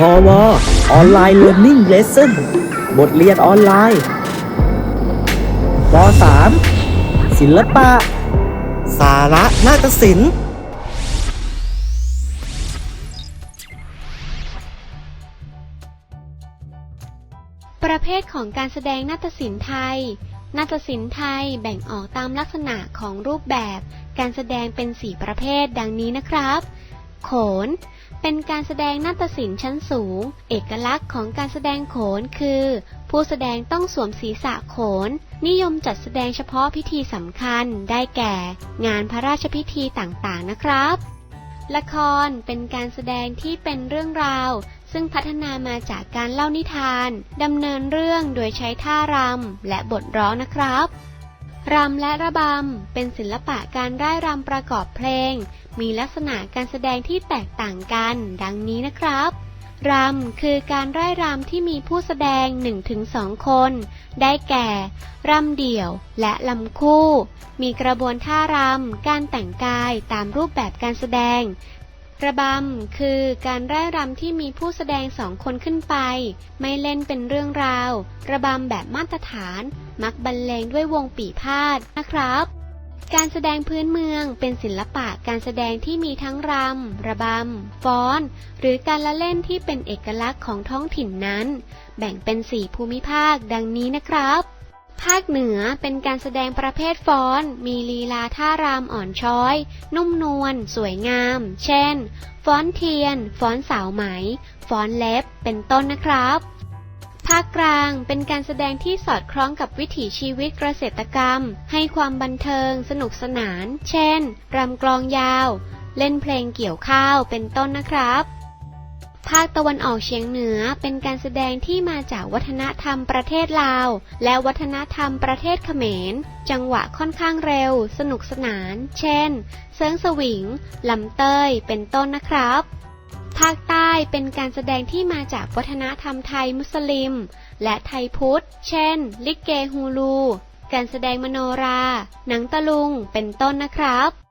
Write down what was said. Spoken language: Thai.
พอวออนไลน์เรียนนิ่งเลสเซ่นบทเรียนออนไลน์ป .3 ศิลปะ สาระนาฏศิลป์ประเภทของการแสดงนาฏศิลป์ไทย นาฏศิลป์ไทยแบ่งออกตามลักษณะของรูปแบบ การแสดงเป็นสี่ประเภทดังนี้นะครับ โขน เป็นการแสดงนาฏศิลป์ชั้นสูง เอกลักษณ์ของการแสดงโขนคือ ผู้แสดงต้องสวมศีรษะโขน นิยมจัดแสดงเฉพาะพิธีสำคัญ ได้แก่ งานพระราชพิธีต่างๆนะครับ ละครเป็นการแสดงที่เป็นเรื่องราว ซึ่งพัฒนามาจากการเล่านิทานดำเนินเรื่องโดยใช้ท่ารำและบทร้องนะครับ รำและระบำ เป็นศิลปะการร่ายรำประกอบเพลง มีลักษณะการแสดงที่แตกต่างกัน ดังนี้นะครับรำคือการร่ายรำที่มีผู้แสดง 1-2 คน ได้แก่รำเดี่ยวและลำคู่ มีกระบวนท่ารำ การแต่งกายตามรูปแบบการแสดง ระบำคือการร่ายรำที่มีผู้แสดงสองคนขึ้นไป ไม่เล่นเป็นเรื่องราว ระบำแบบมาตรฐาน มักบรรเลงด้วยวงปีพาดนะครับ การแสดงพื้นเมืองเป็นศิลปะการแสดงที่มีทั้งรำ ระบำ ฟ้อน หรือการละเล่นที่เป็นเอกลักษณ์ของท้องถิ่นนั้น แบ่งเป็นสี่ภูมิภาคดังนี้นะครับ ภาคเหนือเป็นการแสดงประเภทฟ้อน มีลีลาท่ารำอ่อนช้อย นุ่มนวล สวยงาม เช่น ฟ้อนเทียน ฟ้อนสาวไหม ฟ้อนเล็บ เป็นต้นนะครับ ภาคกลางเป็นการแสดงที่สอดคล้องกับวิถีชีวิตเกษตรกรรม ให้ความบันเทิง สนุกสนาน เช่น รำกลองยาว เล่นเพลงเกี่ยวข้าว เป็นต้นนะครับ ภาคตะวันออกเฉียงเหนือเป็นการแสดงที่มาจากวัฒนธรรมประเทศลาว และวัฒนธรรมประเทศเขมร จังหวะค่อนข้างเร็ว สนุกสนาน เช่นเซิงสวิงลำเต้ย เป็นต้นนะครับ ภาคใต้เป็นการแสดงที่มาจากวัฒนธรรมไทยมุสลิม และไทยพุทธ เช่น ลิเกฮูลู การแสดงมโนรา หนังตะลุง เป็นต้นนะครับ